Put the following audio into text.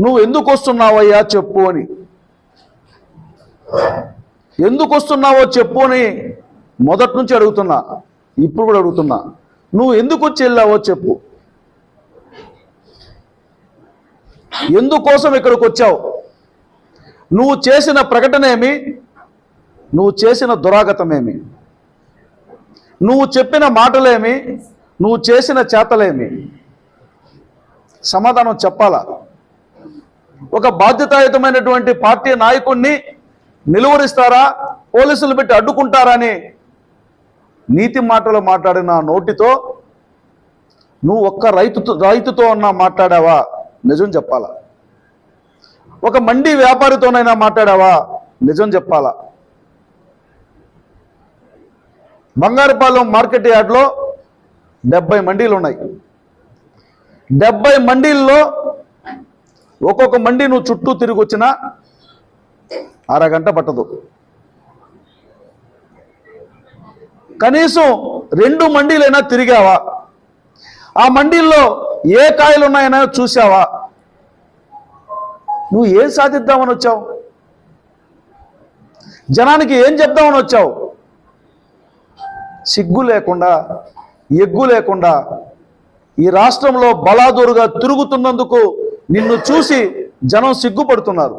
నువ్వు ఎందుకు వస్తున్నావయ్యా చెప్పు అని. ఎందుకు వస్తున్నావో చెప్పు అని మొదటి నుంచి అడుగుతున్నా. ఇప్పుడు కూడా అడుగుతున్నా. నువ్వు ఎందుకు వచ్చి వెళ్ళావో చెప్పు. ఎందుకోసం ఇక్కడికి వచ్చావు? నువ్వు చేసిన ప్రకటనేమి నువ్వు చేసిన దురాగతమేమి నువ్వు చెప్పిన మాటలేమి నువ్వు చేసిన చేతలేమి సమాధానం చెప్పాలా? ఒక బాధ్యతాయుతమైనటువంటి పార్టీ నాయకుడిని నిలువరిస్తారా? పోలీసులు పెట్టి అడ్డుకుంటారని నీతి మాటలు మాట్లాడిన నోటితో నువ్వు ఒక్క రైతుతో రైతుతో అన్నా మాట్లాడావా? నిజం చెప్పాలా? ఒక మండి వ్యాపారితోనైనా మాట్లాడావా? నిజం చెప్పాలా? బంగారుపాలెం మార్కెట్ యార్డ్లో డెబ్బై మండీలు ఉన్నాయి డెబ్బై మండీల్లో ఒక్కొక్క మండి నువ్వు చుట్టూ తిరిగి వచ్చినా అరగంట పట్టదు. కనీసం రెండు మండీలైనా తిరిగావా? ఆ మండీల్లో ఏ కాయలు ఉన్నాయనో చూసావా నువ్వు ఏం సాధిద్దామని వచ్చావు? జనానికి ఏం చెప్దామని వచ్చావు? సిగ్గు లేకుండా ఎగ్గు లేకుండా ఈ రాష్ట్రంలో బలాదూరుగా తిరుగుతున్నందుకు నిన్ను చూసి జనం సిగ్గుపడుతున్నారు.